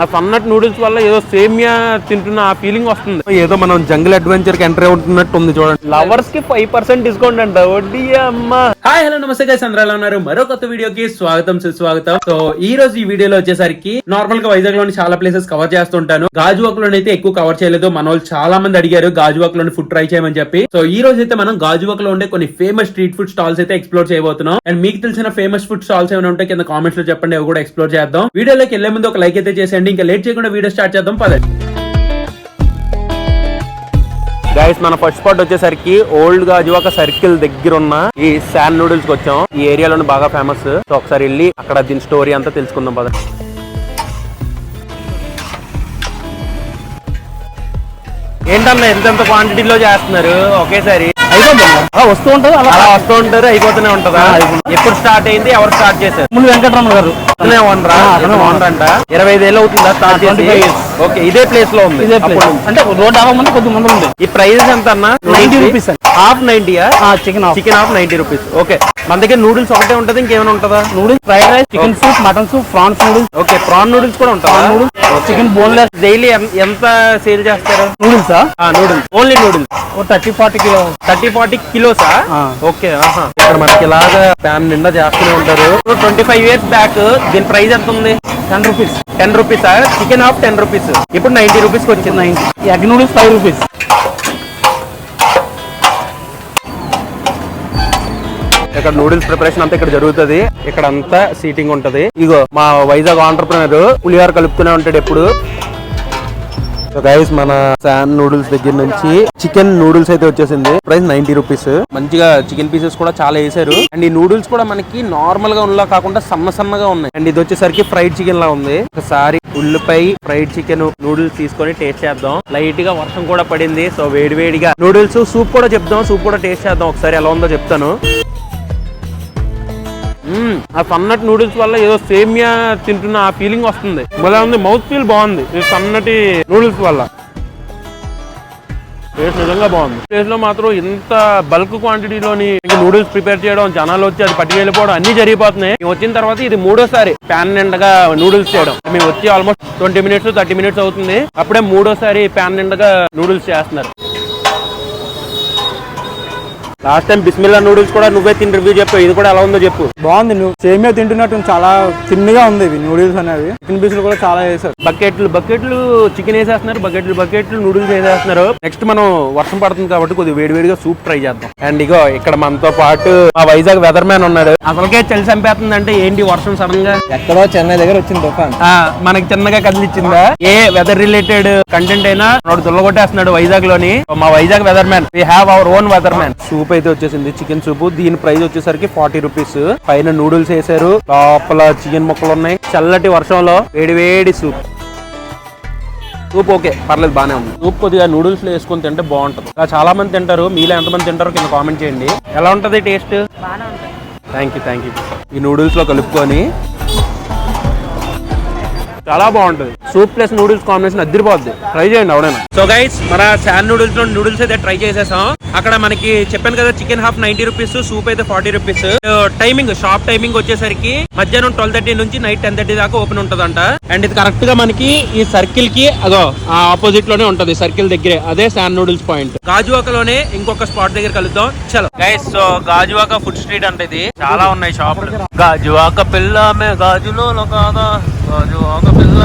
ఆ సన్నట్ నూడిల్స్ వల్ల ఏదో సేమియా తింటున్న ఆ ఫీలింగ్ వస్తుంది. ఏదో మనం జంగిల్ అడ్వెంచర్కి ఎంటర్ అవుతున్నట్టు ఉంది చూడండి. లవర్స్కి ఫైవ్ పర్సెంట్ డిస్కౌంట్ అంట. వడ్డీ అమ్మా. హాయ్ హలో నమస్తే గైస్ అందరూ ఎలా ఉన్నారు? మరో కొత్త వీడియోకి స్వాగతం సుస్వాగతం. సో ఈ రోజు ఈ వీడియోలో వచ్చేసరికి నార్మల్గా వైజాగ్లోని చాలా ప్లేసెస్ కవర్ చేస్తుంటాను. గాజువాక్లోని అయితే ఎక్కువ కవర్ చేయలేదు. మన వాళ్ళు చాలా మంది అడిగారు గాజువాక్లోని ఫుడ్ ట్రై చేయమని చెప్పి. సో ఈ రోజు అయితే మనం గాజువాక్లో ఉండే కొన్ని ఫేమస్ స్ట్రీట్ ఫుడ్ స్టాల్స్ అయితే ఎక్స్ప్లోర్ చేయబోతున్నాం. అండ్ మీకు తెలిసిన ఫేమస్ ఫుడ్ స్టాల్స్ ఏమైనా ఉంటే కింద కామెంట్స్లో చెప్పండి అవి కూడా ఎక్స్ప్లోర్ చేద్దాం. వీడియోలోకి వెళ్ళే ముందు ఒక లైక్ అయితే చేసేయండి. ఇంకా లేట్ చేయకుండా వీడియో స్టార్ట్ చేద్దాం పదండి. గైస్ మన ఫస్ట్ స్పాట్ వచ్చేసరికి ఓల్డ్ గాజువాక సర్కిల్ దగ్గర ఉన్న ఈ శాన్ నూడిల్స్కి వచ్చాం. ఈ ఏరియాలోనే బాగా ఫేమస్ సో ఒకసారి వెళ్ళి అక్కడ దీని స్టోరీ అంతా తెలుసుకుందాం పద. ఏంటన్నా ఎంతెంత క్వాంటిటీలో చేస్తున్నారు? ఒకేసారి. వస్తూ ఉంటుంది? అలా వస్తూ ఉంటారు అయిపోతూనే ఉంటదా? ఎప్పుడు స్టార్ట్ అయింది ఎవరు స్టార్ట్ చేశారు? ముందు వెంకటరమణ గారు. అతనే ఓనరా? అతనే ఓనర్. అంట ఇరవై ఐదు ఏళ్ళు అవుతుందా స్టార్ట్ చేసి? 25 years. ఓకే ఇదే ప్లేస్లో ఉంది. ఇదే ప్లేస్. అంటే రోడ్ ముందు కొద్ది ముందు ఉంది. ఈ ప్రైస్ ఎంత అన్న 90 rupees అండి. Half నైన్టీయా chicken chicken half ninety rupees okay మన దగ్గర నూడిల్స్ ఒకటే ఉంటది ఇంకేమైనా ఉంటుందా? Noodles fried rice chicken soup mutton soup prawns noodles okay prawn noodles కూడా ఉంటుందా? నూడిల్స్ చికెన్ బోన్లెస్ డైలీ ఎంత సేల్ చేస్తారు? Noodles noodles only noodles thirty forty kilo. Thirty forty కిలోసా. ఓకే. ఇక్కడ మనకి ఇలాగా ప్యాన్ నిండా చేస్తూనే ఉంటారు. ట్వంటీ ఫైవ్ ఇయర్స్ బ్యాక్ దీని ప్రైస్ ఎంత ఉంది? Ten rupees ten rupees chicken half ten rupees ఇప్పుడు నైన్టీ రూపీస్ వచ్చింది. Ninety egg noodles five rupees ఇక్కడ నూడిల్స్ ప్రిపరేషన్ అంతా ఇక్కడ జరుగుతుంది. ఇక్కడ అంతా సీటింగ్ ఉంటది. ఇగో మా వైజాగ్ ఆంటర్ప్రినర్ పులిహోర కలుపుతూనే ఉంటాడు ఎప్పుడు. సో గైస్ మన శాన్ నూడిల్స్ దగ్గర నుంచి చికెన్ నూడిల్స్ అయితే వచ్చేసింది. ప్రైస్ నైన్టీ రూపీస్ మంచిగా చికెన్ పీసెస్ కూడా చాలా వేసారు. అండ్ ఈ నూడిల్స్ కూడా మనకి నార్మల్గా ఉన్నలా కాకుండా సన్న సన్నగా ఉన్నాయి. అండ్ ఇది వచ్చేసరికి ఫ్రైడ్ చికెన్ లా ఉంది. ఒకసారి ఉల్లిపాయ ఫ్రైడ్ చికెన్ నూడిల్స్ తీసుకొని టేస్ట్ చేద్దాం. లైట్గా వర్షం కూడా పడింది. సో వేడి వేడిగా. నూడిల్స్ సూప్ కూడా చెప్దాం. సూప్ కూడా టేస్ట్ చేద్దాం. ఒకసారి ఎలా ఉందో చెప్తాను. ఆ సన్నటి నూడిల్స్ వల్ల ఏదో సేమియా తింటున్న ఆ ఫీలింగ్ వస్తుంది. భలే ఉంది మౌత్ ఫీల్ బాగుంది. సన్నటి నూడిల్స్ వల్ల. టేస్ట్ నిజంగా బాగుంది. టేస్ట్లో మాత్రం ఇంత బల్క్ క్వాంటిటీలోని నూడిల్స్ ప్రిపేర్ చేయడం జనాలు వచ్చి అది పట్టుకు వెళ్ళిపోవడం అన్ని జరిగిపోతున్నాయి. మేము వచ్చిన తర్వాత ఇది మూడోసారి ప్యాన్ నిండగా నూడిల్స్ చేయడం. మేము వచ్చి almost twenty minutes thirty minutes అవుతుంది. అప్పుడే మూడోసారి ప్యాన్ నిండగా నూడిల్స్ చేస్తున్నారు. లాస్ట్ టైం బిస్మిల్లా నూడిల్స్ కూడా నువ్వే తిని రివ్యూ చెప్పు ఇది కూడా ఎలా ఉందో చెప్పు. బాగుంది. నువ్వు సేమియా తింటున్నట్టు చాలా తిన్నగా ఉంది ఇవి నూడిల్స్ అనేవి. చికెన్ పీసులు కూడా చాలా వేసారు బకెట్లు బకెట్లు చికెన్ వేసేస్తున్నారు బకెట్లు బకెట్లు నూడిల్స్ వేసేస్తున్నారు. నెక్స్ట్ మనం వర్షం పడుతుంది కాబట్టి కొద్దిగా వేడివేడిగా సూప్ ట్రై చేద్దాం. అండ్ ఇగో ఇక్కడ మనతో పాటు మా వైజాగ్ వెదర్ మ్యాన్ ఉన్నాడు. అసలుకే చలి చంపేస్తుంది అంటే ఏంటి వర్షం సడన్గా? ఎక్కడో చెన్నై దగ్గర వచ్చింది తుఫాన్. ఆ, మనకి చిన్నగా కదిలిచ్చిందా? ఏ వెదర్ రిలేటెడ్ కంటెంట్ అయినా వాడు దుల్లగొట్టేస్తున్నాడు వైజాగ్లోని మా Vizag weather man we have our own weather man soup అయితే వచ్చేసింది. Chicken soup. దీని ప్రైస్ వచ్చేసరికి ఫార్టీ రూపీస్. పైన నూడిల్స్ వేసారు లోపల చికెన్ ముక్కలు ఉన్నాయి. చల్లటి వర్షంలో వేడి వేడి సూప్. Soup okay. పర్లేదు బానే ఉంది. సూప్ కొద్దిగా నూడిల్స్లో వేసుకొని తింటే బాగుంటుంది. చాలా మంది తింటారు. మీలో ఎంతమంది తింటారో కింద కామెంట్ చేయండి. ఎలా ఉంటది taste? Thank you thank you ఈ నూడిల్స్లో కలుపుకొని చాలా బాగుంటుంది. సూప్ ప్లస్ నూడిల్స్ కాంబినేషన్ అద్దరిపోద్ది. ట్రై చేయండి ఎవడైనా సో గైస్ మన శాన్ నూడిల్స్లో నూడిల్స్ అయితే ట్రై చేసేసాం. అక్కడ మనకి చెప్పాను కదా chicken half ninety rupees soup అయితే forty rupees timing shop timing వచ్చేసరికి మధ్యాహ్నం ట్వెల్వ్ థర్టీ నుంచి నైట్ టెన్ థర్టీ దాకా ఓపెన్ ఉంటదంట. అండ్ ఇది కరెక్ట్గా మనకి ఈ సర్కిల్కి అదో ఆ ఆపోజిట్లోనే ఉంటది సర్కిల్ దగ్గరే. అదే శాన్ నూడిల్స్ పాయింట్ గాజువాక లోనే ఇంకొక స్పాట్ దగ్గర కలుద్దాం. చలో. Guys so Gajuwaka food street అంటే ఇది. చాలా ఉన్నాయి షాపులు గాజువాక పిల్ల గాజులో కాదా గాజువాక పిల్ల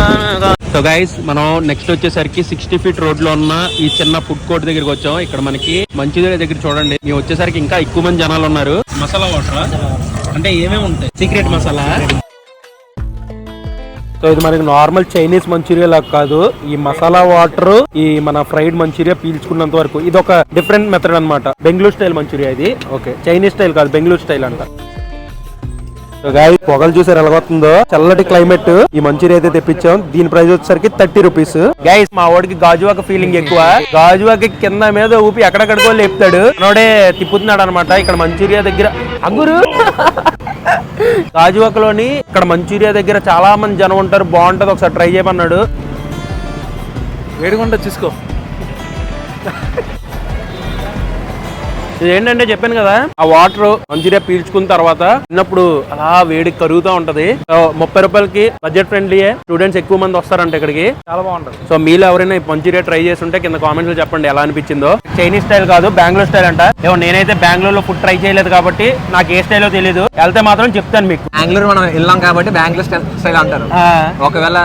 సో గైస్ మనం నెక్స్ట్ వచ్చేసరికి సిక్స్టీ ఫీట్ రోడ్లో ఉన్న ఈ చిన్న ఫుడ్ కోర్ట్ దగ్గరికి వచ్చాం. ఇక్కడ మనకి మంచిదే దగ్గర చూడండి. మేము వచ్చేసరికి ఇంకా ఎక్కువ మంది జనాలు ఉన్నారు. మసాలా వాటర్ అంటే ఏమేమి ఉంటాయి? సీక్రెట్ మసాలా? సో ఇది మనకి నార్మల్ చైనీస్ మంచూరియా లాగా కాదు. ఈ మసాలా వాటర్ ఈ మన ఫ్రైడ్ మంచూరియా పీల్చుకున్నంత వరకు. ఇది ఒక డిఫరెంట్ మెథడ్ అన్నమాట. బెంగళూరు స్టైల్ మంచూరియా ఇది. ఓకే చైనీస్ స్టైల్ కాదు బెంగళూరు స్టైల్ అంట. పొగలు చూసారు ఎలాగొస్తుందో చల్లటి క్లైమేట్ ఈ మంచూరియా అయితే తెప్పించాం. దీని ప్రైస్ వచ్చేసరికి థర్టీ రూపీస్ గైస్ మా వాడికి గాజువాక ఫీలింగ్ ఎక్కువ. గాజువాక కింద మీద ఊపి ఎక్కడెక్కడికో లేపుతాడు. నోడే తిప్పుతున్నాడు అనమాట ఇక్కడ మంచూరియా దగ్గర. అంగురు! గాజువాకలోని ఇక్కడ మంచూరియా దగ్గర చాలా మంది జనం ఉంటారు. బాగుంటది. ఒకసారి ట్రై చేయమన్నాడు. వేడిగుండ చూసుకో ఇది ఏంటంటే చెప్పాను కదా ఆ వాటర్ మంచిగా పీల్చుకున్న తర్వాత చిన్నప్పుడు అలా వేడి కరుగుతూ ఉంటది. ముప్పై రూపాయలకి బడ్జెట్ ఫ్రెండ్లీ స్టూడెంట్స్ ఎక్కువ మంది వస్తారంట ఇక్కడికి. చాలా బాగుంటుంది. సో మీలో ఎవరైనా ఈ మంచూరియా ట్రై చేసి ఉంటే కింద కామెంట్స్లో చెప్పండి ఎలా అనిపించిందో. చైనీస్ స్టైల్ కాదు బెంగళూరు స్టైల్ అంట. ఏమో నేనైతే బెంగళూరు లో ఫుడ్ ట్రై చేయలేదు కాబట్టి నాకు ఏ స్టైలో తెలియదు వెళ్తే మాత్రం చెప్తాను మీకు. బెంగళూరు మనం వెళ్ళాం కాబట్టి బెంగళూరు స్టైల్ స్టైల్ అంటారు. ఆ, ఒకవేళ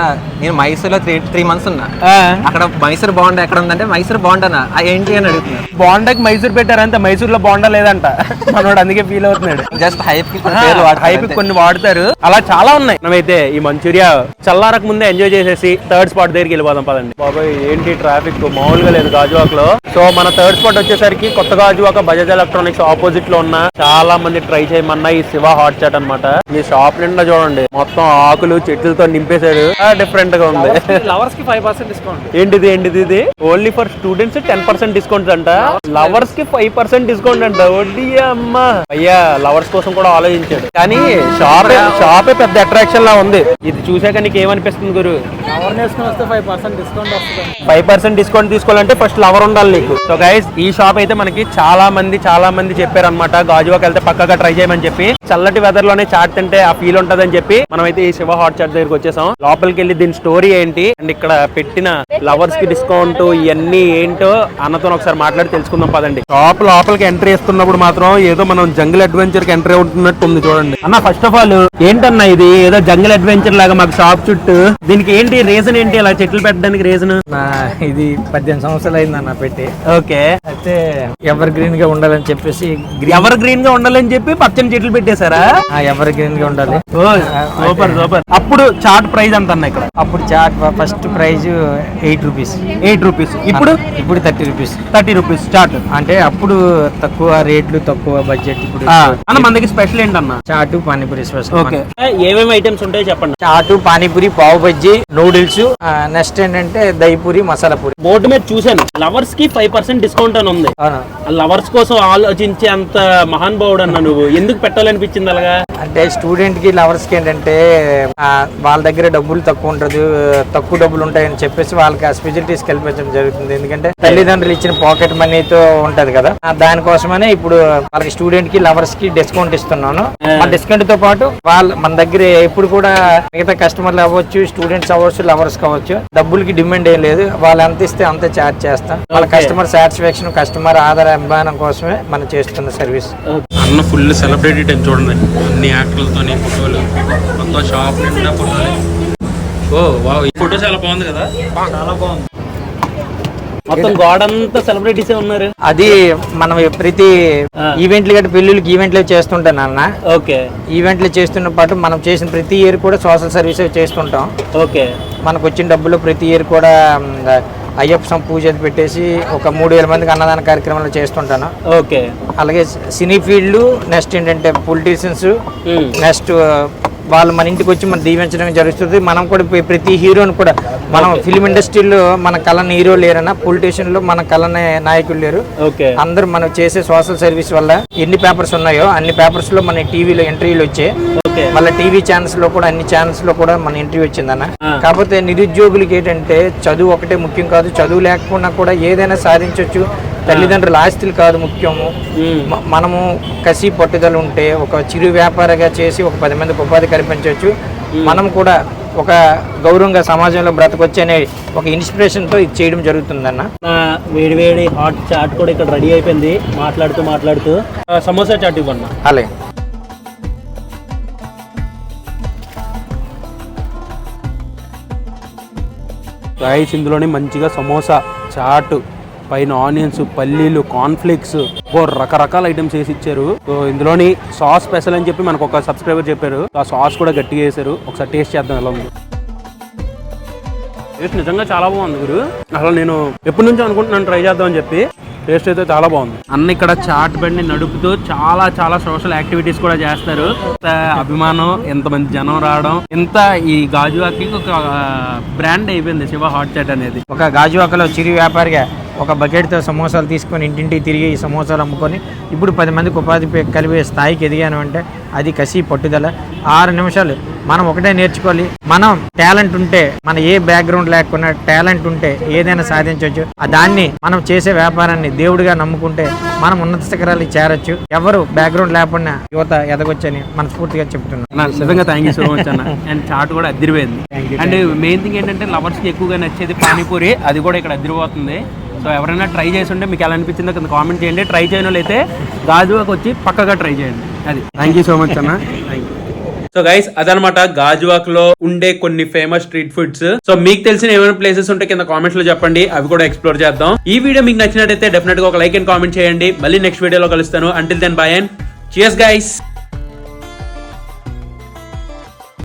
నేను మైసూర్లో త్రీ త్రీ మంత్స్ ఉన్నా. ఆ. అక్కడ మైసూర్ బాండ్ ఎక్కడ ఉందంటే మైసూర్ బాండ్ అన్న ఏంటి అని అడుగుతున్నారు బోండాకి మైసూర్ పెట్టారంత మైసూర్ లో బోండా లేదంట. మనోడు అందుకే ఫీల్ అవుతున్నాడు. Just hype hype. కొన్ని వాడతారు. అలా చాలా ఉన్నాయి. మనమైతే ఈ మంచూరియా చల్లారక ముందే ఎంజాయ్ చేసేసి థర్డ్ స్పాట్ దగ్గరికి వెళ్ళిపోదాం పదండి. బాబాయ్ ఏంటి ట్రాఫిక్ మామూలుగా లేదు గాజువాక్లో సో మన థర్డ్ స్పాట్ వచ్చేసరికి కొత్త గాజువాక బజాజ్ ఎలక్ట్రానిక్స్ ఆపోజిట్లో ఉన్న చాలా మంది ట్రై చేయమన్న ఈ శివ హాట్ చాట్ అన్నమాట. మీ షాప్ నిండా చూడండి. మొత్తం ఆకులు చెట్లతో నింపేశాడు డిఫరెంట్గా ఉంది. లవర్స్కి ఫైవ్ పర్సెంట్ డిస్కౌంట్ ఏంటిది ఏంటిది ఇది? Only for students ten percent discount అంట. లవర్స్కి ఫైవ్ పర్సెంట్ డిస్కౌంట్ అంట. వడ్డీ అమ్మా. అయ్యా లవర్స్ కోసం కూడా ఆలోచించాడు. కానీ షాప్ షాపే పెద్ద అట్రాక్షన్ లా ఉంది. ఇది చూసాక నీకు ఏమనిపిస్తుంది గురు లవర్ వేసుకుని వస్తే ఫైవ్ పర్సెంట్ డిస్కౌంట్ వస్తుంది. ఫైవ్ పర్సెంట్ డిస్కౌంట్ తీసుకోవాలంటే ఫస్ట్ లవర్ ఉండాలి. మీకు సో గైస్ ఈ షాప్ అయితే మనకి చాలా మంది చాలా మంది చెప్పారు అనమాట గాజువాకి వెళ్తే పక్కగా ట్రై చేయమని చెప్పి. చల్లటి వెదర్లోనే చాట్ తింటే ఆ ఫీల్ ఉంటదని చెప్పి మనం అయితే ఈ శివ హాట్ చాట్ దగ్గరికి వచ్చేసాం. లోపలికి వెళ్ళి దీని స్టోరీ ఏంటి? అండ్ ఇక్కడ పెట్టిన లవర్స్కి డిస్కౌంట్ ఇవన్నీ ఏంటో అన్నతో ఒకసారి మాట్లాడి తెలుసుకుందాం పదండి. షాప్ లోపలికి ఎంట్రీ ఇస్తున్నప్పుడు మాత్రం ఏదో మనం జంగిల్ అడ్వెంచర్కి ఎంట్రీ అవుతున్నట్టు ఉంది చూడండి. అన్న ఫస్ట్ ఆఫ్ ఆల్ ఏంటన్నా ఇది? ఏదో జంగిల్ అడ్వెంచర్ లాగా మాకు షాప్ చుట్టూ. దీనికి ఏంటి రీజన్ ఏంటి? ఇలా చెట్లు పెట్టడానికి రీజన్ ఇది పద్దెనిమిది సంవత్సరాలు అయింది అన్న పెట్టి. ఓకే. అయితే ఎవర్ గ్రీన్గా ఉండాలని చెప్పేసి ఎవర్ గ్రీన్గా ఉండాలని చెప్పి పచ్చని చెట్లు పెట్టేశారా? ఎవర్ గ్రీన్గా ఉండాలి సూపర్ సూపర్. అప్పుడు చార్ట్ ప్రైస్ అంత అన్న ఇక్కడ? అప్పుడు chaat first price eight rupees eight rupees ఇప్పుడు? ఇప్పుడు thirty rupees thirty rupees chart అంటే అప్పుడు తక్కువ రేట్లు తక్కువ బడ్జెట్ ఇప్పుడు అన్న మన దగ్గర స్పెషల్ ఏంటన్న? Chaat panipuri special okay. ఏమేమి ఐటమ్స్ ఉంటాయో చెప్పండి. చాటు పానీపూరి పావు బజ్జీ నూడిల్స్ నెక్స్ట్ ఏంటంటే దహిపూరి మసాలా పూరి. బోర్డు మీద చూశాను. లవర్స్కి ఫైవ్ పర్సెంట్ డిస్కౌంట్ అని ఉంది. లవర్స్ కోసం ఆలోచించే అంత మహాన్ భావుడు అన్న నువ్వు. ఎందుకు పెట్టాలనిపించింది అలాగా? అంటే స్టూడెంట్కి లవర్స్కి ఏంటంటే వాళ్ళ దగ్గర డబ్బులు తక్కువ ఉంటుంది తక్కువ డబ్బులు ఉంటాయని చెప్పేసి వాళ్ళకి ఆ స్పెషలిటీస్ కల్పించడం జరుగుతుంది. ఎందుకంటే తల్లిదండ్రులు ఇచ్చిన పాకెట్ మనీతో ఉంటది కదా. దానికోసమనే ఇప్పుడు వాళ్ళకి స్టూడెంట్కి లవర్స్కి డిస్కౌంట్ ఇస్తున్నాను. ఆ డిస్కౌంట్తో పాటు వాళ్ళ మన దగ్గర ఎప్పుడు కూడా మిగతా కస్టమర్లు అవ్వచ్చు స్టూడెంట్స్ అవ్వచ్చు లవర్స్ కావచ్చు డబ్బులకి డిమాండ్ ఏం లేదు. వాళ్ళు ఎంత ఇస్తే అంతే ఛార్జ్ చేస్తాం. వాళ్ళ కస్టమర్ సాటిస్ఫాక్షన్ కస్టమర్ ఆధార అభిమానం కోసమే మనం చేస్తున్న సర్వీస్. అన్న ఫుల్ సెలబ్రిటీ టైం చూడండి. అన్ని యాక్టర్లతోని ఫోటోలు. మొత్తం షాప్ నిండా ఫోటోలు. ఓ వావ్ ఈ ఫోటో చాలా బాగుంది కదా? చాలా బాగుంది. మొత్తం గోడంతా సెలబ్రిటీసే ఉన్నారు. అది మనం ప్రతి ఈవెంట్లు గట్టి పెళ్ళిళ్ళకి ఈవెంట్లు చేస్తుంటాను అన్న ఓకే. ఈవెంట్లు చేస్తున్న పాటు మనం చేసిన ప్రతి ఇయర్ కూడా సోషల్ సర్వీస్ చేస్తుంటాం. ఓకే. మనకు వచ్చిన డబ్బులు ప్రతి ఇయర్ కూడా అయ్యప్ప స్వామి పూజ పెట్టేసి ఒక మూడు వేల మందికి అన్నదాన కార్యక్రమాలు చేస్తుంటాను ఓకే అలాగే సినీ ఫీల్డ్ నెక్స్ట్ ఏంటంటే పొలిటీషియన్స్. నెక్స్ట్ వాళ్ళు మన ఇంటికి వచ్చి మనం దీవించడం జరుగుతుంది. మనం కూడా ప్ర- ప్రతి హీరోని కూడా మనం ఫిలిం ఇండస్ట్రీలో మన కళని హీరో లేరన్నా పొలిటీషియన్లో మన కళని నాయకులు లేరు. ఓకే. అందరూ మనం చేసే సోషల్ సర్వీస్ వల్ల ఎన్ని పేపర్స్ ఉన్నాయో అన్ని పేపర్స్లో మన టీవీలో ఇంటర్వ్యూలు వచ్చాయి. మళ్ళీ టీవీ ఛానల్స్లో కూడా అన్ని ఛానల్స్లో కూడా మన ఇంటర్వ్యూ వచ్చిందన్న. కాకపోతే నిరుద్యోగులకి ఏంటంటే చదువు ఒకటే ముఖ్యం కాదు. చదువు లేకపోయినా కూడా ఏదైనా సాధించవచ్చు తల్లిదండ్రుల ఆస్తులు కాదు ముఖ్యము. మనము కసి పట్టుదల ఉంటే ఒక చిరు వ్యాపారిగా చేసి ఒక పది మందికి ఉపాధి కల్పించవచ్చు. మనం కూడా ఒక గౌరవంగా సమాజంలో బ్రతకొచ్చు అనే ఒక ఇన్స్పిరేషన్తో ఇది చేయడం జరుగుతుందన్న. వేడి వేడి హాట్ చాట్ కూడా ఇక్కడ రెడీ అయిపోయింది. మాట్లాడుతూ మాట్లాడుతూ సమోసా చాట్ ఇవ్వన్నా? అలాగే రైస్ ఇందులోనే మంచిగా సమోసా చాట్ పైన ఆనియన్స్ పల్లీలు కార్న్ఫ్లేక్స్ ఓ రకరకాల ఐటమ్స్ వేసి ఇచ్చారు. సో ఇందులోని సాస్ స్పెషల్ అని చెప్పి మనకు ఒక సబ్స్క్రైబర్ చెప్పారు. ఆ సాస్ కూడా గట్టిగా వేసారు. ఒకసారి టేస్ట్ చేద్దాం ఎలా ఉంది. టేస్ట్ నిజంగా చాలా బాగుంది గురు. అసలు నేను ఎప్పటి నుంచో అనుకుంటున్నాను ట్రై చేద్దామని చెప్పి. టేస్ట్ అయితే చాలా బాగుంది. అన్న ఇక్కడ చాట్ బండి నడుపుతూ చాలా చాలా సోషల్ యాక్టివిటీస్ కూడా చేస్తారు. ఇంత అభిమానం ఎంతమంది జనం రావడం ఇంత ఈ గాజువాకి ఒక బ్రాండ్ అయిపోయింది శివ హాట్ చాట్ అనేది. ఒక గాజువాకలో చిరు వ్యాపారిగా ఒక బకెట్తో సమోసాలు తీసుకొని ఇంటింటికి తిరిగి ఈ సమోసాలు అమ్ముకొని ఇప్పుడు పది మందికి ఉపాధి కలిపే స్థాయికి ఎదిగాను అంటే అది కసి పట్టుదల. ఆరు నిమిషాలు. మనం ఒకటే నేర్చుకోవాలి. మనం టాలెంట్ ఉంటే మన ఏ బ్యాక్గ్రౌండ్ లేకుండా టాలెంట్ ఉంటే ఏదైనా సాధించవచ్చు ఆ దాన్ని మనం చేసే వ్యాపారాన్ని దేవుడిగా నమ్ముకుంటే మనం ఉన్నత శిఖరాలకు చేరొచ్చు. ఎవరు బ్యాక్గ్రౌండ్ లేకుండా యువత ఎదగొచ్చని మనస్ఫూర్తిగా చెప్తున్నాం అన్న నిజంగా థ్యాంక్ యూ సో మచ్ అన్న. అండ్ చాట్ కూడా అదిరిపోయింది అండ్ మెయిన్ థింగ్ ఏంటంటే లవర్స్కి ఎక్కువగా నచ్చేది పానీపూరి. అది కూడా ఇక్కడ అదిరిపోతుంది సో ఎవరైనా ట్రై చేసి ఉంటే మీకు ఎలా అనిపించిందో కింద కామెంట్ చేయండి. ట్రై చేయని వాళ్ళు అయితే గాజువాకి వచ్చి పక్కగా ట్రై చేయండి. అది. థ్యాంక్ యూ సో మచ్ అన్న. సో గైస్ అదనమాట గాజువాక్లో ఉండే కొన్ని ఫేమస్ స్ట్రీట్ ఫుడ్స్ సో మీకు తెలిసిన ఏమైనా ప్లేసెస్ ఉంటే కింద కామెంట్స్లో చెప్పండి. అవి కూడా ఎక్స్ప్లోర్ చేద్దాం. ఈ వీడియో మీకు నచ్చినట్టయితే డెఫినెట్గా ఒక లైక్ అండ్ కామెంట్ చేయండి. మళ్ళీ నెక్స్ట్ వీడియోలో కలుస్తాను. Until then bye and cheers guys